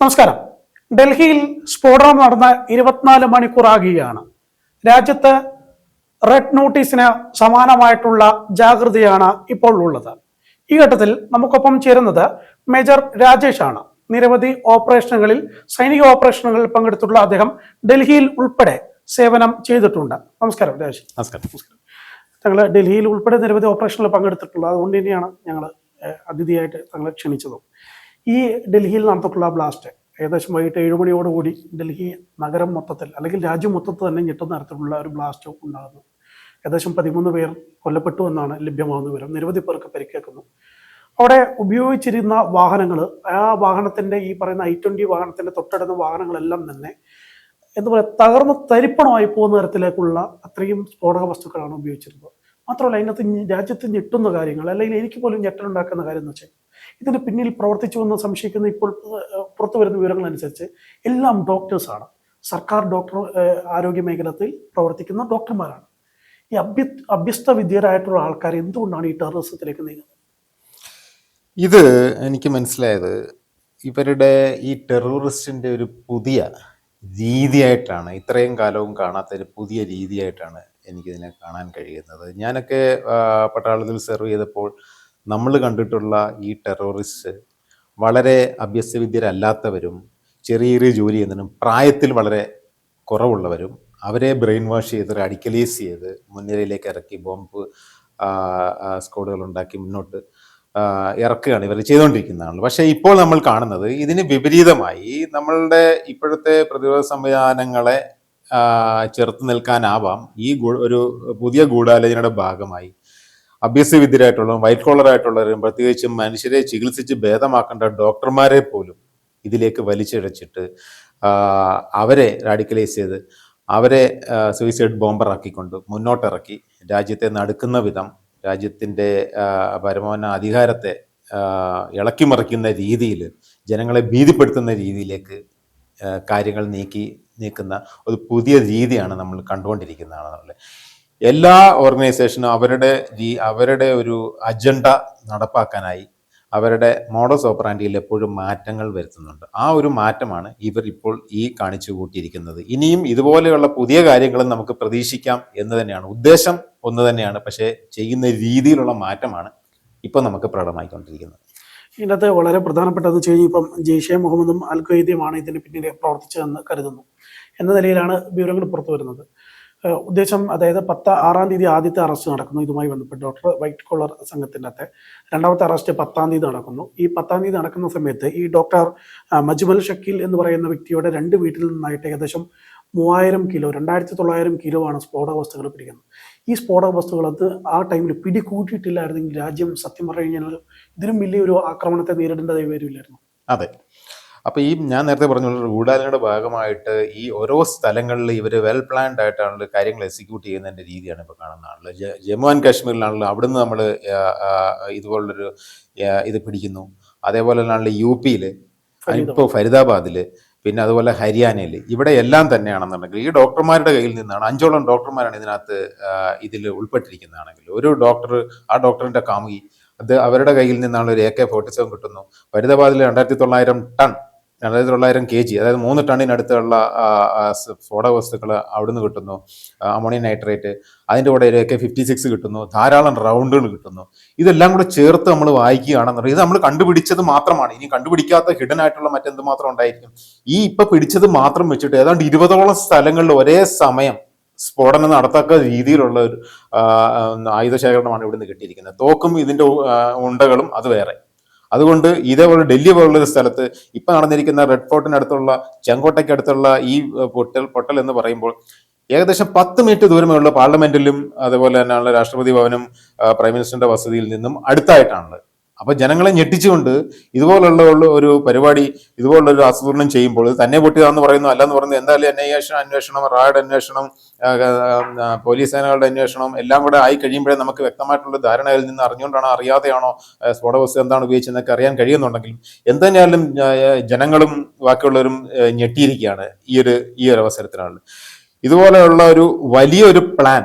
നമസ്കാരം. ഡൽഹിയിൽ സ്ഫോടനം നടന്ന ഇരുപത്തിനാല് മണിക്കൂറാകുകയാണ് രാജ്യത്ത് റെഡ് നോട്ടീസിന് സമാനമായിട്ടുള്ള ജാഗ്രതയാണ് ഇപ്പോൾ ഉള്ളത്. ഈ ഘട്ടത്തിൽ നമുക്കൊപ്പം ചേരുന്നത് മേജർ രാജേഷ് ആണ് നിരവധി ഓപ്പറേഷനുകളിൽ സൈനിക ഓപ്പറേഷനുകളിൽ പങ്കെടുത്തിട്ടുള്ള അദ്ദേഹം ഡൽഹിയിൽ ഉൾപ്പെടെ സേവനം ചെയ്തിട്ടുണ്ട്. നമസ്കാരം രാജേഷ്. നമസ്കാരം. നമസ്കാരം. ഞങ്ങൾ ഡൽഹിയിൽ ഉൾപ്പെടെ നിരവധി ഓപ്പറേഷനിൽ പങ്കെടുത്തിട്ടുള്ളത്. അതുകൊണ്ട് തന്നെയാണ് ഞങ്ങൾ അതിഥിയായിട്ട് തങ്ങളെ ക്ഷണിച്ചതും. ഈ ഡൽഹിയിൽ നടന്നിട്ടുള്ള ബ്ലാസ്റ്റ് ഏകദേശം വൈകിട്ട് ഏഴ് മണിയോടുകൂടി ഡൽഹി നഗരം മൊത്തത്തിൽ അല്ലെങ്കിൽ രാജ്യം മൊത്തത്തിൽ തന്നെ ഞെട്ടുന്ന തരത്തിലുള്ള ഒരു ബ്ലാസ്റ്റ് ഉണ്ടാകുന്നു. ഏകദേശം പതിമൂന്ന് പേർ കൊല്ലപ്പെട്ടു എന്നാണ് ലഭ്യമാകുന്ന വിവരം. നിരവധി പേർക്ക് പരിക്കേൽക്കുന്നു. അവിടെ ഉപയോഗിച്ചിരുന്ന വാഹനങ്ങൾ ആ വാഹനത്തിന്റെ ഈ പറയുന്ന ഐ ട്വന്റി വാഹനത്തിന്റെ തൊട്ടടുത്ത വാഹനങ്ങളെല്ലാം തന്നെ എന്താ പറയുക തകർന്ന് തരിപ്പണമായി പോകുന്ന തരത്തിലേക്കുള്ള അത്രയും സ്ഫോടക വസ്തുക്കളാണ് ഉപയോഗിച്ചിരുന്നത്. മാത്രമല്ല അതിനകത്ത് രാജ്യത്ത് ഞെട്ടുന്ന കാര്യങ്ങൾ അല്ലെങ്കിൽ എനിക്ക് പോലും ഞെട്ടലുണ്ടാക്കുന്ന കാര്യം എന്ന് വെച്ചാൽ ഇതിന് പിന്നിൽ പ്രവർത്തിച്ചു എന്ന് സംശയിക്കുന്ന ഇപ്പോൾ പുറത്തു വരുന്ന വിവരങ്ങൾ അനുസരിച്ച് എല്ലാം ഡോക്ടേഴ്സാണ് സർക്കാർ ഡോക്ടർ ആരോഗ്യ മേഖലത്തിൽ പ്രവർത്തിക്കുന്ന ഡോക്ടർമാരാണ് ഈ അഭ്യ അഭ്യസ്ത വിദ്യരായിട്ടുള്ള ആൾക്കാർ എന്തുകൊണ്ടാണ് ഈ ടെററിസത്തിലേക്ക് നീങ്ങുന്നത്? ഇത് എനിക്ക് മനസ്സിലായത് ഇവരുടെ ഈ ടെററിസ്റ്റിന്റെ ഒരു പുതിയ രീതിയായിട്ടാണ് ഇത്രയും കാലവും കാണാത്ത ഒരു പുതിയ രീതിയായിട്ടാണ് എനിക്കിതിനെ കാണാൻ കഴിയുന്നത്. ഞാനൊക്കെ പട്ടാളത്തിൽ സെർവ് ചെയ്തപ്പോൾ നമ്മൾ കണ്ടിട്ടുള്ള ഈ ടെററിസ്റ്റ് വളരെ അഭ്യസ്തവിദ്യരല്ലാത്തവരും ചെറിയ ചെറിയ ജോലി ചെയ്യുന്നതിനും പ്രായത്തിൽ വളരെ കുറവുള്ളവരും അവരെ ബ്രെയിൻ വാഷ് ചെയ്ത് റാഡിക്കലൈസ് ചെയ്ത് മുൻനിരയിലേക്ക് ഇറക്കി ബോംബ് സ്ക്വാഡുകൾ ഉണ്ടാക്കി മുന്നോട്ട് ഇറക്കുകയാണ് ഇവർ ചെയ്തുകൊണ്ടിരിക്കുന്നതാണ് പക്ഷേ ഇപ്പോൾ നമ്മൾ കാണുന്നത് ഇതിന് വിപരീതമായി നമ്മളുടെ ഇപ്പോഴത്തെ പ്രതിരോധ സംവിധാനങ്ങളെ ചെറുത്ത് നിൽക്കാനാവാം. ഈ ഒരു പുതിയ ഗൂഢാലോചനയുടെ ഭാഗമായി അഭ്യസ്തവിദ്യരായിട്ടുള്ളവരും വൈറ്റ് കോളർ ആയിട്ടുള്ളവരും പ്രത്യേകിച്ചും മനുഷ്യരെ ചികിത്സിച്ച് ഭേദമാക്കേണ്ട ഡോക്ടർമാരെ പോലും ഇതിലേക്ക് വലിച്ചിഴച്ചിട്ട് അവരെ റാഡിക്കലൈസ് ചെയ്ത് അവരെ സൂയിസൈഡ് ബോംബറാക്കിക്കൊണ്ട് മുന്നോട്ടിറക്കി. രാജ്യത്തെ നടുക്കുന്ന വിധം രാജ്യത്തിന്റെ പരമോന്ന അധികാരത്തെ ഇളക്കിമറിക്കുന്ന രീതിയിൽ ജനങ്ങളെ ഭീതിപ്പെടുത്തുന്ന രീതിയിലേക്ക് കാര്യങ്ങൾ നീക്കി നീക്കുന്ന ഒരു പുതിയ രീതിയാണ് നമ്മൾ കണ്ടുകൊണ്ടിരിക്കുന്നതാണ് എല്ലാ ഓർഗനൈസേഷനും അവരുടെ രീ- അവരുടെ ഒരു അജണ്ട നടപ്പാക്കാനായി അവരുടെ മോഡസ് ഓപ്പറാൻഡിയിൽ എപ്പോഴും മാറ്റങ്ങൾ വരുത്തുന്നുണ്ട്. ആ ഒരു മാറ്റമാണ് ഇവർ ഇപ്പോൾ ഈ കാണിച്ചു കൂട്ടിയിരിക്കുന്നത്. ഇനിയും ഇതുപോലെയുള്ള പുതിയ കാര്യങ്ങളും നമുക്ക് പ്രതീക്ഷിക്കാം എന്ന് തന്നെയാണ്. ഉദ്ദേശം ഒന്ന് തന്നെയാണ് പക്ഷേ ചെയ്യുന്ന രീതിയിലുള്ള മാറ്റമാണ് ഇപ്പോൾ നമുക്ക് പ്രകടമായിക്കൊണ്ടിരിക്കുന്നത്. ഇതിനകത്ത് വളരെ പ്രധാനപ്പെട്ടതെന്ന് വെച്ച് കഴിഞ്ഞാൽ ഇപ്പം ജെയ്ഷെ മുഹമ്മദും അൽ ഖയ്ദയുമാണ് ഇതിന് പിന്നീട് പ്രവർത്തിച്ചതെന്ന് കരുതുന്നു. എന്ന നിലയിലാണ് വിവരങ്ങൾ പുറത്തു വരുന്നത്. ഉദ്ദേശം അതായത് പത്ത് ആറാം തീയതി ആദ്യത്തെ അറസ്റ്റ് നടക്കുന്നു. ഇതുമായി ബന്ധപ്പെട്ട് ഡോക്ടർ വൈറ്റ് കോളർ സംഘത്തിന്റെ അകത്തെ രണ്ടാമത്തെ അറസ്റ്റ് പത്താം തീയതി നടക്കുന്നു. ഈ പത്താം തീയതി നടക്കുന്ന സമയത്ത് ഈ ഡോക്ടർ മജ്മൽ ഷക്കീൽ എന്ന് പറയുന്ന വ്യക്തിയുടെ രണ്ട് വീട്ടിൽ നിന്നായിട്ട് ഏകദേശം മൂവായിരം കിലോ രണ്ടായിരത്തി തൊള്ളായിരം കിലോ ആണ് സ്ഫോടക വസ്തുക്കൾ പിടിക്കുന്നത്. ഈ സ്ഫോടക വസ്തുക്കൾ അത് ആ ടൈമിൽ പിടികൂട്ടിയിട്ടില്ലായിരുന്നെങ്കിൽ രാജ്യം സത്യം പറഞ്ഞു കഴിഞ്ഞാൽ ഇതിലും വലിയൊരു ആക്രമണത്തെ നേരിടേണ്ടതായി വരില്ലായിരുന്നു. അതെ. അപ്പൊ ഈ ഞാൻ നേരത്തെ പറഞ്ഞ പോലെ ഗൂഢാലോചനയുടെ ഭാഗമായിട്ട് ഈ ഓരോ സ്ഥലങ്ങളിൽ ഇവർ വെൽ പ്ലാൻഡ് ആയിട്ടാണല്ലോ കാര്യങ്ങൾ എക്സിക്യൂട്ട് ചെയ്യുന്നതിന്റെ രീതിയാണ് ഇപ്പോൾ കാണുന്നതാണല്ലോ ജമ്മു ആൻഡ് കാശ്മീരിലാണല്ലോ അവിടുന്ന് നമ്മൾ ഇതുപോലുള്ളൊരു ഇത് പിടിക്കുന്നു. അതേപോലെ തന്നെയാണല്ലോ യു പിയിൽ ഇപ്പോൾ ഫരീദാബാദിൽ പിന്നെ അതുപോലെ ഹരിയാനയിൽ ഇവിടെ എല്ലാം തന്നെയാണെന്നുണ്ടെങ്കിൽ ഈ ഡോക്ടർമാരുടെ കയ്യിൽ നിന്നാണ് അഞ്ചോളം ഡോക്ടർമാരാണ് ഇതിനകത്ത് ഇതിൽ ഉൾപ്പെട്ടിരിക്കുന്നതാണെങ്കിൽ ഒരു ഡോക്ടർ ആ ഡോക്ടറിന്റെ കാമുകി അത് അവരുടെ കയ്യിൽ നിന്നാണ് ഒരു എ കെ ഫോർട്ടി സെവൻ കിട്ടുന്നു. ഫരീദാബാദിൽ രണ്ടായിരത്തി തൊള്ളായിരം ടൺ രണ്ടായിരത്തി തൊള്ളായിരം കെ ജി അതായത് മൂന്ന് ടണ്ണിനടുത്തുള്ള സ്ഫോടക വസ്തുക്കൾ അവിടുന്ന് കിട്ടുന്നു. അമോണിയം നൈട്രേറ്റ് അതിന്റെ കൂടെ ഒരു കെ ഫിഫ്റ്റി സിക്സ് കിട്ടുന്നു. ധാരാളം റൗണ്ടുകൾ കിട്ടുന്നു. ഇതെല്ലാം കൂടെ ചേർത്ത് നമ്മൾ വായിക്കുകയാണെന്നുണ്ടെങ്കിൽ ഇത് നമ്മൾ കണ്ടുപിടിച്ചത് മാത്രമാണ്. ഇനി കണ്ടുപിടിക്കാത്ത ഹിഡൻ ആയിട്ടുള്ള മറ്റെന്ത് മാത്രം ഉണ്ടായിരിക്കും? ഈ ഇപ്പൊ പിടിച്ചത് മാത്രം വെച്ചിട്ട് ഏതാണ്ട് ഇരുപതോളം സ്ഥലങ്ങളിൽ ഒരേ സമയം സ്ഫോടനം നടത്താത്ത രീതിയിലുള്ള ഒരു ആയുധ ശേഖരണമാണ് ഇവിടുന്ന് കിട്ടിയിരിക്കുന്നത്. തോക്കും ഇതിന്റെ ഉണ്ടകളും അത് വേറെ. അതുകൊണ്ട് ഇതേപോലെ ഡൽഹി പോലുള്ള ഒരു സ്ഥലത്ത് ഇപ്പൊ നടന്നിരിക്കുന്ന റെഡ് ഫോർട്ടിനടുത്തുള്ള ചെങ്കോട്ടയ്ക്ക് അടുത്തുള്ള ഈ പൊട്ടൽ പൊട്ടൽ എന്ന് പറയുമ്പോൾ ഏകദേശം പത്ത് മിനിറ്റ് ദൂരമേ ഉള്ളൂ പാർലമെന്റിലും അതുപോലെ തന്നെയുള്ള രാഷ്ട്രപതി ഭവനും പ്രൈം മിനിസ്റ്ററിന്റെ വസതിയിൽ നിന്നും അടുത്തായിട്ടാണുള്ളത്. അപ്പൊ ജനങ്ങളെ ഞെട്ടിച്ചുകൊണ്ട് ഇതുപോലുള്ള ഒരു പരിപാടി ഇതുപോലുള്ള ഒരു ആസൂത്രണം ചെയ്യുമ്പോൾ തന്നെ പൊട്ടിയതാന്ന് പറയുന്നു. അല്ലെന്ന് പറയുന്നു എന്തായാലും അന്വേഷണം അന്വേഷണം റാഡ് അന്വേഷണം പോലീസ് സേനകളുടെ അന്വേഷണം എല്ലാം കൂടെ ആയി കഴിയുമ്പോഴേ നമുക്ക് വ്യക്തമായിട്ടുള്ള ധാരണയിൽ നിന്ന് അറിഞ്ഞുകൊണ്ടാണോ അറിയാതെയാണോ സ്ഫോടക വസ്തു എന്താണ് ഉപയോഗിച്ചതെന്നൊക്കെ അറിയാൻ കഴിയുന്നുണ്ടെങ്കിലും എന്തുതന്നെയാലും ജനങ്ങളും ബാക്കിയുള്ളവരും ഞെട്ടിയിരിക്കുകയാണ് ഈ ഒരു ഈ ഒരു അവസരത്തിലാണ്. ഇതുപോലെയുള്ള ഒരു വലിയൊരു പ്ലാൻ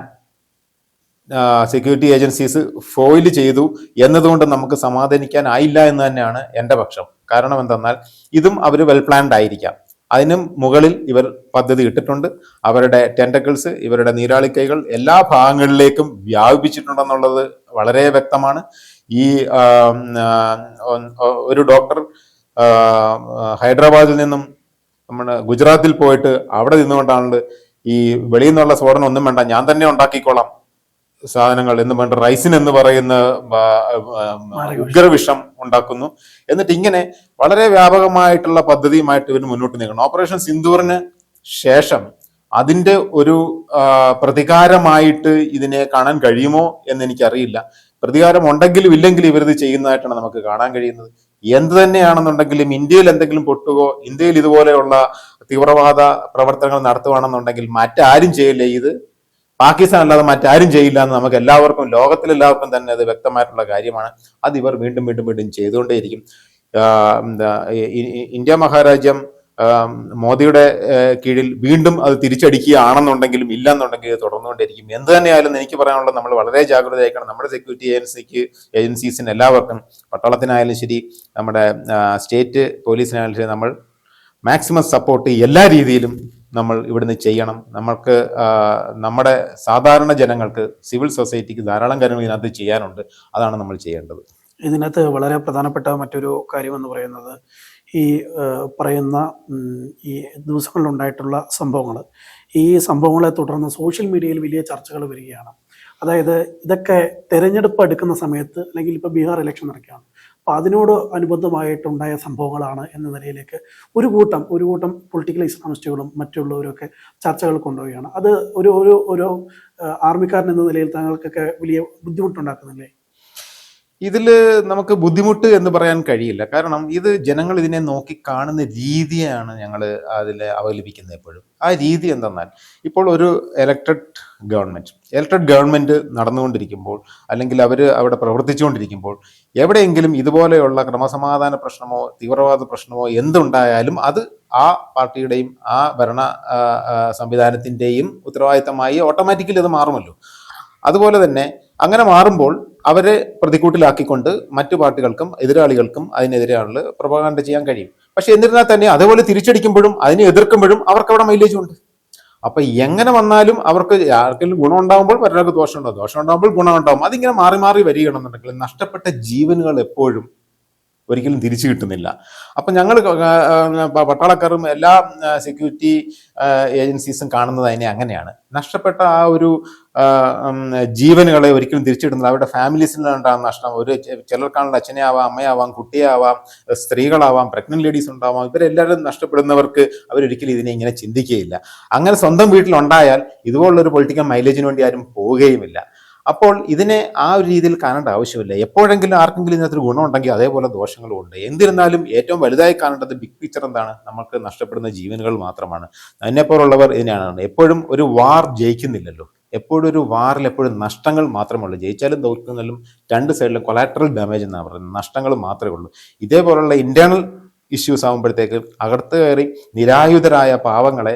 സെക്യൂരിറ്റി ഏജൻസീസ് ഫോയിൽ ചെയ്തു എന്നതുകൊണ്ട് നമുക്ക് സമാധാനിക്കാനായില്ല എന്ന് തന്നെയാണ് എന്റെ പക്ഷം. കാരണം എന്തെന്നാൽ ഇതും അവർ വെൽ പ്ലാൻഡ് ആയിരിക്കാം. അതിനും മുകളിൽ ഇവർ പദ്ധതി ഇട്ടിട്ടുണ്ട്. അവരുടെ ടെൻഡക്കിൾസ് ഇവരുടെ നീരാളിക്കൈകൾ എല്ലാ ഭാഗങ്ങളിലേക്കും വ്യാപിപ്പിച്ചിട്ടുണ്ടെന്നുള്ളത് വളരെ വ്യക്തമാണ്. ഈ ഒരു ഡോക്ടർ ഹൈദരാബാദിൽ നിന്നും നമ്മുടെ ഗുജറാത്തിൽ പോയിട്ട് അവിടെ നിന്നുകൊണ്ടാണ് ഈ വെളിയിൽ നിന്നുള്ള സ്ഫോടനം ഒന്നും വേണ്ട ഞാൻ തന്നെ ഉണ്ടാക്കിക്കോളാം സാധനങ്ങൾ എന്ന് വേണ്ട റൈസിൻ എന്ന് പറയുന്ന ഉഗ്രവിഷം ഉണ്ടാക്കുന്നു. എന്നിട്ട് ഇങ്ങനെ വളരെ വ്യാപകമായിട്ടുള്ള പദ്ധതിയുമായിട്ട് ഇവർ മുന്നോട്ട് നീങ്ങണം. ഓപ്പറേഷൻ സിന്ദൂറിന് ശേഷം അതിന്റെ ഒരു പ്രതികാരമായിട്ട് ഇതിനെ കാണാൻ കഴിയുമോ എന്ന് എനിക്കറിയില്ല. പ്രതികാരം ഉണ്ടെങ്കിലും ഇല്ലെങ്കിലും ഇവരിത് ചെയ്യുന്നതായിട്ടാണ് നമുക്ക് കാണാൻ കഴിയുന്നത്. എന്ത് തന്നെയാണെന്നുണ്ടെങ്കിലും ഇന്ത്യയിൽ എന്തെങ്കിലും പൊട്ടുകോ ഇന്ത്യയിൽ ഇതുപോലെയുള്ള തീവ്രവാദ പ്രവർത്തനങ്ങൾ നടത്തുവാണെന്നുണ്ടെങ്കിൽ മറ്റാരും ചെയ്യില്ല ഇത്. പാകിസ്ഥാൻ അല്ലാതെ മറ്റാരും ചെയ്യില്ല എന്ന് നമുക്ക് എല്ലാവർക്കും ലോകത്തിലെല്ലാവർക്കും തന്നെ അത് വ്യക്തമായിട്ടുള്ള കാര്യമാണ്. അത് ഇവർ വീണ്ടും വീണ്ടും വീണ്ടും ചെയ്തുകൊണ്ടേയിരിക്കും. ഇന്ത്യ മഹാരാജ്യം മോദിയുടെ കീഴിൽ വീണ്ടും അത് തിരിച്ചടിക്കുകയാണെന്നുണ്ടെങ്കിലും ഇല്ലെന്നുണ്ടെങ്കിൽ തുടർന്നുകൊണ്ടിരിക്കും എന്ത് തന്നെയായാലും എനിക്ക് പറയാനുള്ളത് നമ്മൾ വളരെ ജാഗ്രതയായിരിക്കണം. നമ്മുടെ സെക്യൂരിറ്റി ഏജൻസിക്ക് ഏജൻസീസിന് എല്ലാവർക്കും പട്ടാളത്തിനായാലും ശരി നമ്മുടെ സ്റ്റേറ്റ് പോലീസിനായാലും ശരി നമ്മൾ മാക്സിമം സപ്പോർട്ട് എല്ലാ രീതിയിലും നമ്മൾ ഇവിടുന്ന് ചെയ്യണം. നമ്മൾക്ക് നമ്മുടെ സാധാരണ ജനങ്ങൾക്ക് സിവിൽ സൊസൈറ്റിക്ക് ധാരാളം കാര്യങ്ങൾ ഇതിനകത്ത് ചെയ്യാനുണ്ട്. അതാണ് നമ്മൾ ചെയ്യേണ്ടത്. ഇതിനകത്ത് വളരെ പ്രധാനപ്പെട്ട മറ്റൊരു കാര്യം എന്ന് പറയുന്നത് ഈ പറയുന്ന ഈ ദിവസങ്ങളിലുണ്ടായിട്ടുള്ള സംഭവങ്ങൾ. ഈ സംഭവങ്ങളെ തുടർന്ന് സോഷ്യൽ മീഡിയയിൽ വലിയ ചർച്ചകൾ വരികയാണ്. അതായത് ഇതൊക്കെ തെരഞ്ഞെടുപ്പ് എടുക്കുന്ന സമയത്ത് അല്ലെങ്കിൽ ഇപ്പോൾ ബീഹാർ ഇലക്ഷൻ നടക്കുകയാണ്. അപ്പോൾ അതിനോട് അനുബന്ധമായിട്ടുണ്ടായ സംഭവങ്ങളാണ് എന്ന നിലയിലേക്ക് ഒരു കൂട്ടം ഒരു കൂട്ടം പൊളിറ്റിക്കൽ ഇസ്ലാമിസ്റ്റുകളും മറ്റുള്ളവരൊക്കെ ചർച്ചകൾ കൊണ്ടുപോവുകയാണ് അത് ഒരു ഒരു ഒരു ആർമിക്കാരൻ എന്ന നിലയിൽ താങ്കൾക്കൊക്കെ വലിയ ബുദ്ധിമുട്ടുണ്ടാക്കുന്നില്ലേ? ഇതിൽ നമുക്ക് ബുദ്ധിമുട്ട് എന്ന് പറയാൻ കഴിയില്ല. കാരണം ഇത് ജനങ്ങൾ ഇതിനെ നോക്കി കാണുന്ന രീതിയാണ് ഞങ്ങൾ അതിൽ അവലംബിക്കുന്നത് എപ്പോഴും. ആ രീതി എന്തെന്നാൽ ഇപ്പോൾ ഒരു ഇലക്ടഡ് ഗവൺമെന്റ് ഇലക്ടഡ് ഗവൺമെന്റ് നടന്നുകൊണ്ടിരിക്കുമ്പോൾ അല്ലെങ്കിൽ അവർ അവിടെ പ്രവർത്തിച്ചുകൊണ്ടിരിക്കുമ്പോൾ എവിടെയെങ്കിലും ഇതുപോലെയുള്ള ക്രമസമാധാന പ്രശ്നമോ തീവ്രവാദ പ്രശ്നമോ എന്തുണ്ടായാലും അത് ആ പാർട്ടിയുടെയും ആ ഭരണ സംവിധാനത്തിന്റെയും ഉത്തരവാദിത്തമായി ഓട്ടോമാറ്റിക്കലി അത് മാറുമല്ലോ. അതുപോലെ തന്നെ അങ്ങനെ മാറുമ്പോൾ അവരെ പ്രതിക്കൂട്ടിലാക്കിക്കൊണ്ട് മറ്റു പാർട്ടികൾക്കും എതിരാളികൾക്കും അതിനെതിരെയുള്ള പ്രൊപകാണ്ട ചെയ്യാൻ കഴിയും. പക്ഷെ എന്നിരുന്നാൽ തന്നെ അതേപോലെ തിരിച്ചടിക്കുമ്പോഴും അതിനെ എതിർക്കുമ്പോഴും അവർക്ക് അവിടെ മൈലേജ് ഉണ്ട്. അപ്പൊ എങ്ങനെ വന്നാലും അവർക്ക് ആർക്കെങ്കിലും ഗുണം ഉണ്ടാകുമ്പോൾ മറ്റൊരാൾക്ക് ദോഷം ഉണ്ടാകും ദോഷം ഉണ്ടാകുമ്പോൾ ഗുണം ഉണ്ടാകും അതിങ്ങനെ മാറി മാറി വരികയാണെന്നുണ്ടെങ്കിൽ നഷ്ടപ്പെട്ട ജീവനുകൾ എപ്പോഴും ഒരിക്കലും തിരിച്ചു കിട്ടുന്നില്ല. അപ്പൊ ഞങ്ങൾ പട്ടാളക്കാരും എല്ലാ സെക്യൂരിറ്റി ഏജൻസീസും കാണുന്നത് അതിനെ അങ്ങനെയാണ്. നഷ്ടപ്പെട്ട ആ ഒരു ജീവനുകളെ ഒരിക്കലും തിരിച്ചിടുന്നത് അവരുടെ ഫാമിലീസിന് ഉണ്ടാകുന്ന നഷ്ടം. ഒരു ചിലർക്കാണെങ്കിൽ ചിലർക്കാണുള്ള അച്ഛനെ ആവാം അമ്മയാവാം കുട്ടിയാവാം സ്ത്രീകളാവാം പ്രഗ്നന്റ് ലേഡീസ് ഉണ്ടാവാം. ഇവരെല്ലാവരും നഷ്ടപ്പെടുന്നവർക്ക് അവരൊരിക്കലും ഇതിനെ ഇങ്ങനെ ചിന്തിക്കുകയില്ല. അങ്ങനെ സ്വന്തം വീട്ടിലുണ്ടായാൽ ഇതുപോലുള്ള ഒരു പൊളിറ്റിക്കൽ മൈലേജിന് വേണ്ടി ആരും പോവുകയുമില്ല. അപ്പോൾ ഇതിനെ ആ ഒരു രീതിയിൽ കാണേണ്ട ആവശ്യമില്ല. എപ്പോഴെങ്കിലും ആർക്കെങ്കിലും ഇതിനകത്തൊരു ഗുണമുണ്ടെങ്കിൽ അതേപോലെ ദോഷങ്ങളും ഉണ്ട്. എന്നിരുന്നാലും ഏറ്റവും വലുതായി കാണേണ്ടത് ബിഗ് പിക്ചർ എന്താണ്? നമുക്ക് നഷ്ടപ്പെടുന്ന ജീവനുകൾ മാത്രമാണ്. എന്നെപ്പോലുള്ളവർ ഇതിനാണ് എപ്പോഴും ഒരു വാർ ജയിക്കുന്നില്ലല്ലോ. എപ്പോഴും ഒരു വാറിൽ എപ്പോഴും നഷ്ടങ്ങൾ മാത്രമേ ഉള്ളൂ. ജയിച്ചാലും തോൽക്കുന്നാലും രണ്ട് സൈഡിലും കൊലാട്രൽ ഡാമേജ് എന്നാണ് പറയുന്നത്. നഷ്ടങ്ങൾ മാത്രമേ ഉള്ളൂ. ഇതേപോലുള്ള ഇന്റേണൽ ഇഷ്യൂസ് ആകുമ്പോഴത്തേക്ക് അകത്ത് കയറി നിരായുധരായ പാവങ്ങളെ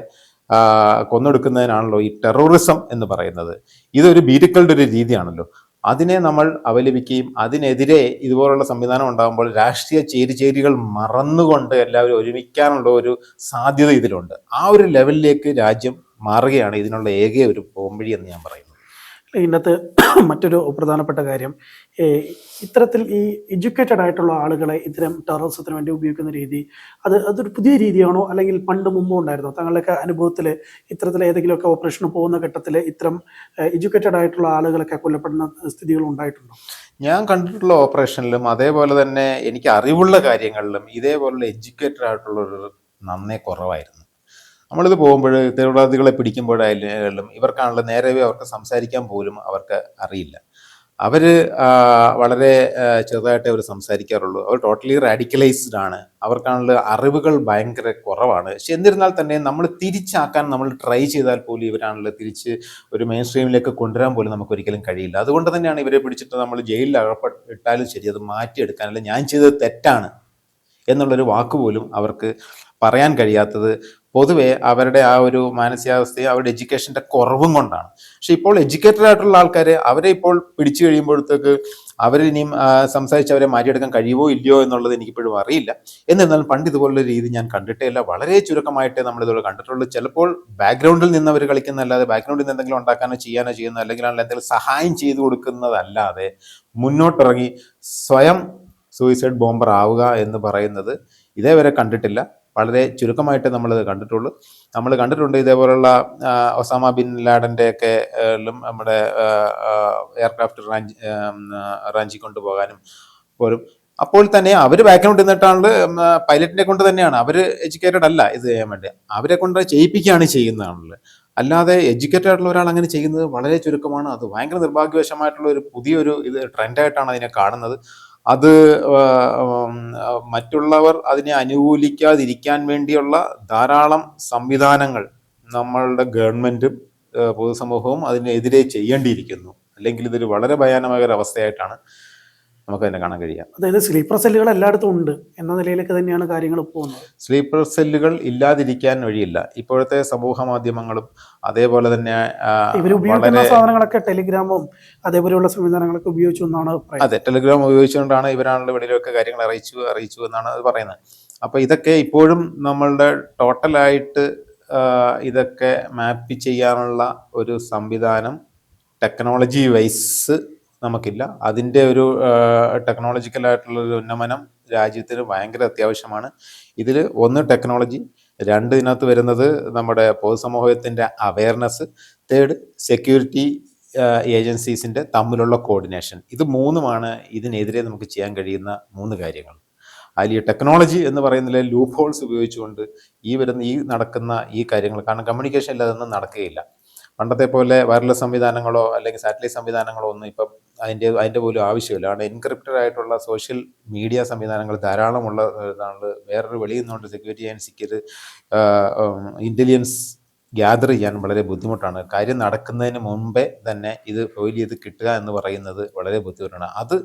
കൊന്നൊടുക്കുന്നതിനാണല്ലോ ഈ ടെററിസം എന്ന് പറയുന്നത്. ഇതൊരു ഭീരുക്കളുടെ ഒരു രീതിയാണല്ലോ. അതിനെ നമ്മൾ അവലപിക്കുകയും അതിനെതിരെ ഇതുപോലുള്ള സംവിധാനം ഉണ്ടാകുമ്പോൾ രാഷ്ട്രീയ ചേരിചേരികൾ മറന്നുകൊണ്ട് എല്ലാവരും ഒരുമിക്കാനുള്ള ഒരു സാധ്യത ഇതിലുണ്ട്. ആ ഒരു ലെവലിലേക്ക് രാജ്യം മാറുകയാണ് ഇതിനുള്ള ഏക ഒരു പോംവഴി എന്ന് ഞാൻ പറയുന്നു. ഇതിനകത്ത് മറ്റൊരു പ്രധാനപ്പെട്ട കാര്യം ഇത്തരത്തിൽ ഈ എഡ്യൂക്കേറ്റഡ് ആയിട്ടുള്ള ആളുകളെ ഇത്തരം ടെററിസത്തിന് വേണ്ടി ഉപയോഗിക്കുന്ന രീതി അത് അതൊരു പുതിയ രീതിയാണോ? അല്ലെങ്കിൽ പണ്ട് മുമ്പ് ഉണ്ടായിരുന്നോ? തങ്ങളുടെയൊക്കെ അനുഭവത്തിൽ ഇത്തരത്തിൽ ഏതെങ്കിലുമൊക്കെ ഓപ്പറേഷന് പോകുന്ന ഘട്ടത്തിൽ ഇത്തരം എഡ്യൂക്കേറ്റഡ് ആയിട്ടുള്ള ആളുകളൊക്കെ കൊല്ലപ്പെടുന്ന സ്ഥിതികൾ ഉണ്ടായിട്ടുണ്ടോ? ഞാൻ കണ്ടിട്ടുള്ള ഓപ്പറേഷനിലും അതേപോലെ തന്നെ എനിക്ക് അറിവുള്ള കാര്യങ്ങളിലും ഇതേപോലുള്ള എഡ്യൂക്കേറ്റഡ് ആയിട്ടുള്ളവർ നന്നേ കുറവായിരുന്നു. നമ്മളിത് പോകുമ്പോൾ തീവ്രവാദികളെ പിടിക്കുമ്പോഴായാലും ഇവർക്കാണല്ലോ നേരവേ അവർക്ക് സംസാരിക്കാൻ പോലും അവർക്ക് അറിയില്ല. അവർ വളരെ ചെറുതായിട്ട് അവർ സംസാരിക്കാറുള്ളൂ. അവർ ടോട്ടലി റാഡിക്കലൈസ്ഡ് ആണ്. അവർക്കാണല്ലോ അറിവുകൾ ഭയങ്കര കുറവാണ്. പക്ഷെ എന്നിരുന്നാൽ തന്നെ നമ്മൾ തിരിച്ചാക്കാൻ നമ്മൾ ട്രൈ ചെയ്താൽ പോലും ഇവരാണല്ലോ തിരിച്ച് ഒരു മെയിൻ സ്ട്രീമിലേക്ക് കൊണ്ടുവരാൻ പോലും നമുക്ക് ഒരിക്കലും കഴിയില്ല. അതുകൊണ്ട് തന്നെയാണ് ഇവരെ പിടിച്ചിട്ട് നമ്മൾ ജയിലിൽ അകപ്പെട്ടിട്ടാലും ശരി അത് മാറ്റിയെടുക്കാൻ അല്ലെങ്കിൽ ഞാൻ ചെയ്തത് തെറ്റാണ് എന്നുള്ളൊരു വാക്ക് പോലും അവർക്ക് പറയാൻ കഴിയാത്തത് പൊതുവെ അവരുടെ ആ ഒരു മാനസികാവസ്ഥയും അവരുടെ എഡ്യൂക്കേഷന്റെ കുറവും കൊണ്ടാണ്. പക്ഷെ ഇപ്പോൾ എഡ്യൂക്കേറ്റഡ് ആയിട്ടുള്ള ആൾക്കാരെ അവരെ ഇപ്പോൾ പിടിച്ചു കഴിയുമ്പോഴത്തേക്ക് അവരിനിയും ഇനിയും സംസാരിച്ച് അവരെ മാറ്റിയെടുക്കാൻ കഴിയുമോ ഇല്ലയോ എന്നുള്ളത് എനിക്കിപ്പോഴും അറിയില്ല. എന്നിരുന്നാലും പണ്ട് ഇതുപോലുള്ള രീതി ഞാൻ കണ്ടിട്ടേ ഇല്ല വളരെ ചുരുക്കമായിട്ടേ നമ്മൾ ഇതുപോലെ കണ്ടിട്ടുള്ളൂ. ചിലപ്പോൾ ബാക്ക്ഗ്രൗണ്ടിൽ നിന്ന് അവർ കളിക്കുന്നതല്ലാതെ ബാക്ക്ഗ്രൗണ്ടിൽ നിന്ന് എന്തെങ്കിലും ഉണ്ടാക്കാനോ ചെയ്യാനോ ചെയ്യുന്ന അല്ലെങ്കിൽ എന്തെങ്കിലും സഹായം ചെയ്തു കൊടുക്കുന്നതല്ലാതെ മുന്നോട്ടിറങ്ങി സ്വയം സൂയിസൈഡ് ബോംബർ ആവുക എന്ന് പറയുന്നത് ഇതേവരെ കണ്ടിട്ടില്ല. വളരെ ചുരുക്കമായിട്ട് നമ്മളത് കണ്ടിട്ടുള്ളൂ. നമ്മൾ കണ്ടിട്ടുണ്ട് ഇതേപോലുള്ള ഒസാമ ബിൻ ലാഡന്റെ ഒക്കെ നമ്മുടെ എയർക്രാഫ്റ്റ് റാഞ്ചി റാഞ്ചി കൊണ്ടുപോകാനും പോലും. അപ്പോൾ തന്നെ അവർ ബാക്ക്ഗ്രൗണ്ട് നിന്നിട്ടാണ് പൈലറ്റിനെ കൊണ്ട് തന്നെയാണ്. അവർ എഡ്യൂക്കേറ്റഡ് അല്ല ഇത് ചെയ്യാൻ വേണ്ടി. അവരെ കൊണ്ട് ചെയ്യിപ്പിക്കുകയാണ് ചെയ്യുന്നതാണല്ലോ അല്ലാതെ എഡ്യൂക്കേറ്റഡ് ആയിട്ടുള്ള ഒരാൾ അങ്ങനെ ചെയ്യുന്നത് വളരെ ചുരുക്കമാണ്. അത് ഭയങ്കര നിർഭാഗ്യവശമായിട്ടുള്ള ഒരു പുതിയൊരു ഇത് ട്രെൻഡായിട്ടാണ് അതിനെ കാണുന്നത്. അത് മറ്റുള്ളവർ അതിനെ അനുകൂലിക്കാതിരിക്കാൻ വേണ്ടിയുള്ള ധാരാളം സംവിധാനങ്ങൾ നമ്മളുടെ ഗവൺമെന്റും പൊതുസമൂഹവും അതിനെതിരെ ചെയ്യേണ്ടിയിരിക്കുന്നു. അല്ലെങ്കിൽ ഇതൊരു വളരെ ഭയാനകമായ ഒരു അവസ്ഥയായിട്ടാണ് നമുക്ക് അതിനെ കാണാൻ കഴിയുക അതായത് സ്ലീപ്പർ സെല്ലുകൾ എല്ലായിടത്തും ഉണ്ട് എന്ന നിലയിലേക്ക് തന്നെയാണ് കാര്യങ്ങൾ പോകുന്നത് സ്ലീപ്പർ സെല്ലുകൾ ഇല്ലാതിരിക്കാൻ വഴിയില്ല. ഇപ്പോഴത്തെ സമൂഹ മാധ്യമങ്ങളും അതേപോലെ തന്നെ ഇവർ ഉപയോഗിക്കുന്ന സാധനങ്ങളൊക്കെ ടെലിഗ്രാമും അതേപോലെയുള്ള സംവിധാനങ്ങളൊക്കെ ഉപയോഗിച്ചു എന്നാണ് അതെ ടെലിഗ്രാം ഉപയോഗിച്ചുകൊണ്ടാണ് ഇവരാണല്ലോ വെളിയിലൊക്കെ കാര്യങ്ങൾ അറിയിച്ചു അറിയിച്ചു എന്നാണ് അത് പറയുന്നത്. അപ്പോൾ ഇതൊക്കെ ഇപ്പോഴും നമ്മളുടെ ടോട്ടലായിട്ട് ഇതൊക്കെ മാപ്പ് ചെയ്യാനുള്ള ഒരു സംവിധാനം ടെക്നോളജി വൈസ് നമുക്കില്ല. അതിന്റെ ഒരു ടെക്നോളജിക്കലായിട്ടുള്ള ഒരു ഉന്നമനം രാജ്യത്തിന് ഭയങ്കര അത്യാവശ്യമാണ്. ഇതിൽ ഒന്ന് ടെക്നോളജി രണ്ട് ഇതിനകത്ത് വരുന്നത് നമ്മുടെ പൊതുസമൂഹത്തിന്റെ അവയർനെസ് തേർഡ് സെക്യൂരിറ്റി ഏജൻസീസിന്റെ തമ്മിലുള്ള കോർഡിനേഷൻ ഇത് മൂന്നുമാണ് ഇതിനെതിരെ നമുക്ക് ചെയ്യാൻ കഴിയുന്ന മൂന്ന് കാര്യങ്ങൾ. അതിൽ ഈ ടെക്നോളജി എന്ന് പറയുന്നതിലെ ലൂപ്പ് ഹോൾസ് ഉപയോഗിച്ചുകൊണ്ട് ഈ വരുന്ന ഈ നടക്കുന്ന ഈ കാര്യങ്ങൾ കാരണം കമ്മ്യൂണിക്കേഷൻ ഇല്ലാതെ ഒന്നും നടക്കുകയില്ല. പണ്ടത്തെ പോലെ വയർലെസ് സംവിധാനങ്ങളോ അല്ലെങ്കിൽ സാറ്റലൈറ്റ് സംവിധാനങ്ങളോ ഒന്നും ഇപ്പം അതിന്റെ അതിന്റെ പോലും ആവശ്യമില്ല. കാരണം എൻക്രിപ്റ്റഡ് ആയിട്ടുള്ള സോഷ്യൽ മീഡിയ സംവിധാനങ്ങൾ ധാരാളമുള്ള ഇതാണ് വേറൊരു വെളിയിൽ നിന്നുകൊണ്ട് സെക്യൂരിറ്റി ഏജൻസിക്ക് ഇത് ഇന്റലിജൻസ് ഗ്യാദർ ചെയ്യാൻ വളരെ ബുദ്ധിമുട്ടാണ്. കാര്യം നടക്കുന്നതിന് മുമ്പേ തന്നെ ഇത് ഫോയിൽ ചെയ്ത് കിട്ടുക എന്ന് പറയുന്നത് വളരെ ബുദ്ധിമുട്ടാണ്. അത്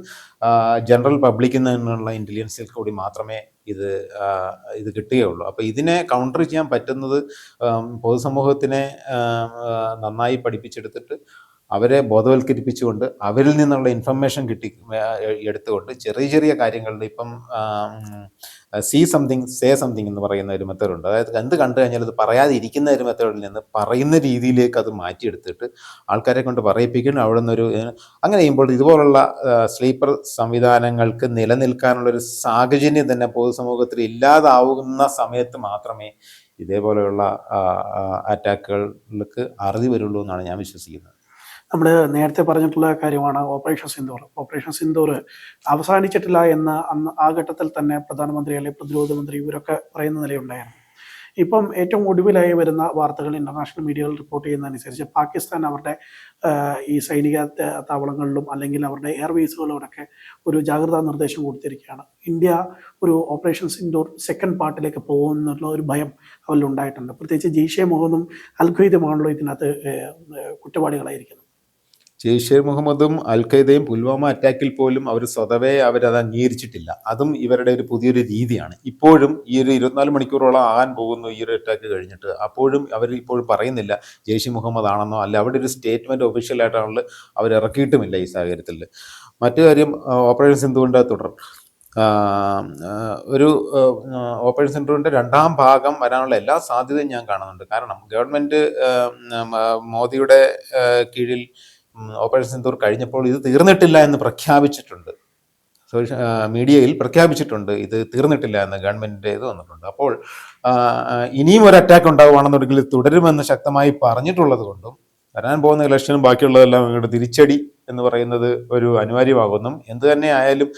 ജനറൽ പബ്ലിക്കിൽ നിന്നുള്ള ഇന്റലിജൻസിൽ കൂടി മാത്രമേ ഇത് ഇത് കിട്ടുകയുള്ളൂ. അപ്പോൾ ഇതിനെ കൗണ്ടർ ചെയ്യാൻ പറ്റുന്നത് പൊതുസമൂഹത്തിനെ നന്നായി പഠിപ്പിച്ചെടുത്തിട്ട് അവരെ ബോധവൽക്കരിപ്പിച്ചുകൊണ്ട് അവരിൽ നിന്നുള്ള ഇൻഫർമേഷൻ കിട്ടി എടുത്തുകൊണ്ട് ചെറിയ ചെറിയ കാര്യങ്ങളിൽ ഇപ്പം സീ സംതിങ് സേ സംതിങ് എന്ന് പറയുന്ന ഒരു മെത്തേഡുണ്ട് അതായത് എന്ത് കണ്ടു കഴിഞ്ഞാൽ അത് പറയാതെ ഇരിക്കുന്ന ഒരു മെത്തേഡിൽ നിന്ന് പറയുന്ന രീതിയിലേക്ക് അത് മാറ്റിയെടുത്തിട്ട് ആൾക്കാരെ കൊണ്ട് പറയിപ്പിക്കുന്നു അവിടെ നിന്നൊരു അങ്ങനെ ചെയ്യുമ്പോൾ ഇതുപോലുള്ള സ്ലീപ്പർ സംവിധാനങ്ങൾക്ക് നിലനിൽക്കാനുള്ള ഒരു സാഹചര്യം തന്നെ പൊതുസമൂഹത്തിൽ ഇല്ലാതാവുന്ന സമയത്ത് മാത്രമേ ഇതേപോലെയുള്ള അറ്റാക്കുകൾക്ക് അറുതി വരുള്ളൂ എന്നാണ് ഞാൻ വിശ്വസിക്കുന്നത്. നമ്മൾ നേരത്തെ പറഞ്ഞിട്ടുള്ള കാര്യമാണ് ഓപ്പറേഷൻ സിന്ദൂർ ഓപ്പറേഷൻ സിന്ദൂർ അവസാനിച്ചിട്ടില്ല എന്ന് അന്ന് ആ ഘട്ടത്തിൽ തന്നെ പ്രധാനമന്ത്രി അല്ലെങ്കിൽ പ്രതിരോധ മന്ത്രി ഇവരൊക്കെ പറയുന്ന നിലയുണ്ടായിരുന്നു. ഇപ്പം ഏറ്റവും ഒടുവിലായി വരുന്ന വാർത്തകൾ ഇന്റർനാഷണൽ മീഡിയകൾ റിപ്പോർട്ട് ചെയ്യുന്നതനുസരിച്ച് പാകിസ്ഥാൻ അവരുടെ ഈ സൈനിക താവളങ്ങളിലും അല്ലെങ്കിൽ അവരുടെ എയർവേസുകളിലൊക്കെ ഒരു ജാഗ്രതാ നിർദ്ദേശം കൊടുത്തിരിക്കുകയാണ്. ഇന്ത്യ ഒരു ഓപ്പറേഷൻ സിൻഡോർ സെക്കൻഡ് പാർട്ടിലേക്ക് പോകുമെന്നുള്ള ഒരു ഭയം അവരിൽ ഉണ്ടായിട്ടുണ്ട് പ്രത്യേകിച്ച് ജെയ്ഷെ മുഹമ്മദും അൽഖയ്ദുമാണല്ലോ ഇതിനകത്ത് കുറ്റവാളികളായിരിക്കുന്നത്. ജെയ്ഷെ മുഹമ്മദും അൽ ഖയ്ദയും പുൽവാമ അറ്റാക്കിൽ പോലും അവർ സ്വതവേ അവരത് അംഗീകരിച്ചിട്ടില്ല. അതും ഇവരുടെ ഒരു പുതിയൊരു രീതിയാണ്. ഇപ്പോഴും ഈ ഒരു ഇരുപത്തിനാല് മണിക്കൂറോളം ആകാൻ പോകുന്നു ഈ ഒരു അറ്റാക്ക് കഴിഞ്ഞിട്ട്. അപ്പോഴും അവർ ഇപ്പോഴും പറയുന്നില്ല ജെയ്ഷെ മുഹമ്മദ് ആണെന്നോ അല്ല അവിടെ ഒരു സ്റ്റേറ്റ്മെന്റ് ഒഫീഷ്യലായിട്ടാണല്ലോ അവർ ഇറക്കിയിട്ടുമില്ല ഈ സാഹചര്യത്തിൽ. മറ്റു കാര്യം ഓപ്പറേഷൻ സിന്ധുവിന്റെ തുടർ. ഒരു ഓപ്പറേഷൻ സെന്ററിന്റെ രണ്ടാം ഭാഗം വരാനുള്ള എല്ലാ സാധ്യതയും ഞാൻ കാണുന്നുണ്ട്. കാരണം ആ, മോദിയുടെ കീഴിൽ ഓപ്പറേഷൻ സിന്ദൂർ കഴിഞ്ഞപ്പോൾ ഇത് തീർന്നിട്ടില്ല എന്ന് പ്രഖ്യാപിച്ചിട്ടുണ്ട്. സോഷ്യ മീഡിയയിൽ പ്രഖ്യാപിച്ചിട്ടുണ്ട് ഇത് തീർന്നിട്ടില്ല എന്ന് ഗവൺമെന്റിന്റെ ഇത് വന്നിട്ടുണ്ട്. അപ്പോൾ ഇനിയും ഒരു അറ്റാക്ക് ഉണ്ടാവുകയാണെന്നുണ്ടെങ്കിൽ തുടരുമെന്ന് ശക്തമായി പറഞ്ഞിട്ടുള്ളത് കൊണ്ടും വരാൻ പോകുന്ന ഇലക്ഷനും ബാക്കിയുള്ളതെല്ലാം ഇങ്ങോട്ട് തിരിച്ചടി എന്ന് പറയുന്നത് ഒരു അനിവാര്യമാകുന്നു. എന്ത് തന്നെ ആയാലും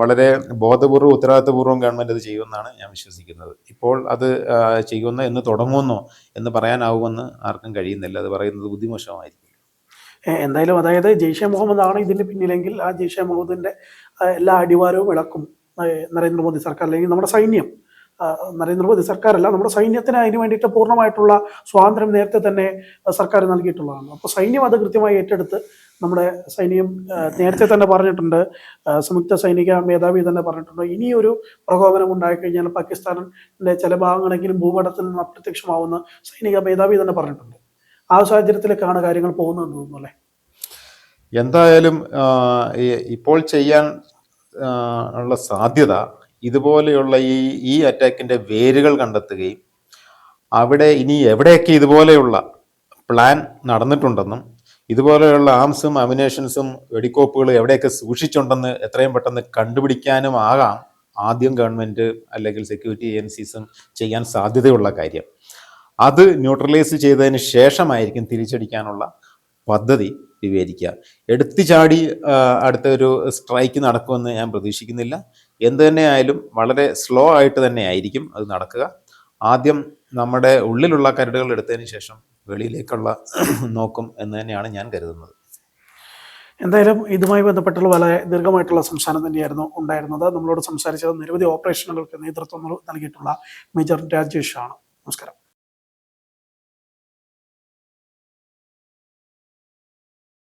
വളരെ ബോധപൂർവം ഉത്തരവാദിത്തപൂർവം ഗവൺമെന്റ് അത് ചെയ്യുമെന്നാണ് ഞാൻ വിശ്വസിക്കുന്നത്. ഇപ്പോൾ അത് ചെയ്യുന്ന എന്ന് തുടങ്ങുമെന്നോ എന്ന് പറയാനാവുമെന്ന് ആർക്കും കഴിയുന്നില്ല. അത് പറയുന്നത് ബുദ്ധിമോശമായിരിക്കും. എന്തായാലും അതായത് ജെയ്ഷെ മുഹമ്മദ് ആണ് ഇതിന് പിന്നിലെങ്കിൽ ആ ജെയ്ഷെ മുഹമ്മദിന്റെ എല്ലാ അടിവാരവും ഇളക്കും നരേന്ദ്രമോദി സർക്കാർ അല്ലെങ്കിൽ നമ്മുടെ സൈന്യം. നരേന്ദ്രമോദി സർക്കാരല്ല നമ്മുടെ സൈന്യത്തിന് അതിന് വേണ്ടിയിട്ട് പൂർണമായിട്ടുള്ള സ്വാതന്ത്ര്യം നേരത്തെ തന്നെ സർക്കാർ നൽകിയിട്ടുള്ളതാണ്. അപ്പോൾ സൈന്യം അത് കൃത്യമായി ഏറ്റെടുത്ത് നമ്മുടെ സൈന്യം നേരത്തെ തന്നെ പറഞ്ഞിട്ടുണ്ട്. സംയുക്ത സൈനിക മേധാവി തന്നെ പറഞ്ഞിട്ടുണ്ട്. ഇനിയൊരു പ്രകോപനം ഉണ്ടായിക്കഴിഞ്ഞാൽ പാകിസ്ഥാനിന്റെ ചില ഭാഗങ്ങളെങ്കിലും ഭൂപടത്തിൽ നിന്ന് അപ്രത്യക്ഷമാവുന്ന സൈനിക മേധാവി തന്നെ പറഞ്ഞിട്ടുണ്ട്. ആ സാഹചര്യത്തിലേക്കാണ് കാര്യങ്ങൾ പോകുന്നതെന്ന് തോന്നുന്നു അല്ലേ? എന്തായാലും ഇപ്പോൾ ചെയ്യാൻ ഉള്ള സാധ്യത ഇതുപോലെയുള്ള ഈ ഈ അറ്റാക്കിന്റെ വേരുകൾ കണ്ടെത്തുകയും അവിടെ ഇനി എവിടെയൊക്കെ ഇതുപോലെയുള്ള പ്ലാൻ നടന്നിട്ടുണ്ടെന്നും ഇതുപോലെയുള്ള ആംസും അമിനേഷൻസും വെടിക്കോപ്പുകളും എവിടെയൊക്കെ സൂക്ഷിച്ചുണ്ടെന്ന് എത്രയും പെട്ടെന്ന് കണ്ടുപിടിക്കാനും ആകാം ആദ്യം ഗവൺമെന്റ് അല്ലെങ്കിൽ സെക്യൂരിറ്റി ഏജൻസീസും ചെയ്യാൻ സാധ്യതയുള്ള കാര്യം. അത് ന്യൂട്രലൈസ് ചെയ്തതിന് ശേഷമായിരിക്കും തിരിച്ചടിക്കാനുള്ള പദ്ധതി വിവേചിക്കുക എടുത്തു ചാടി അടുത്ത ഒരു സ്ട്രൈക്ക് നടക്കുമെന്ന് ഞാൻ പ്രതീക്ഷിക്കുന്നില്ല. എന്ത് തന്നെയായാലും വളരെ സ്ലോ ആയിട്ട് തന്നെ ആയിരിക്കും അത് നടക്കുക. ആദ്യം നമ്മുടെ ഉള്ളിലുള്ള കരടുകൾ എടുത്തതിന് ശേഷം വെളിയിലേക്കുള്ള നോക്കും എന്ന് തന്നെയാണ് ഞാൻ കരുതുന്നത്. എന്തായാലും ഇതുമായി ബന്ധപ്പെട്ടുള്ള വളരെ ദീർഘമായിട്ടുള്ള സംസാരം തന്നെയായിരുന്നു ഉണ്ടായിരുന്നത്. നമ്മളോട് സംസാരിച്ചത് നിരവധി ഓപ്പറേഷനുകൾക്ക് നേതൃത്വം നൽകിയിട്ടുള്ള മേജർ രാജേഷ് ആണ് നമസ്കാരം.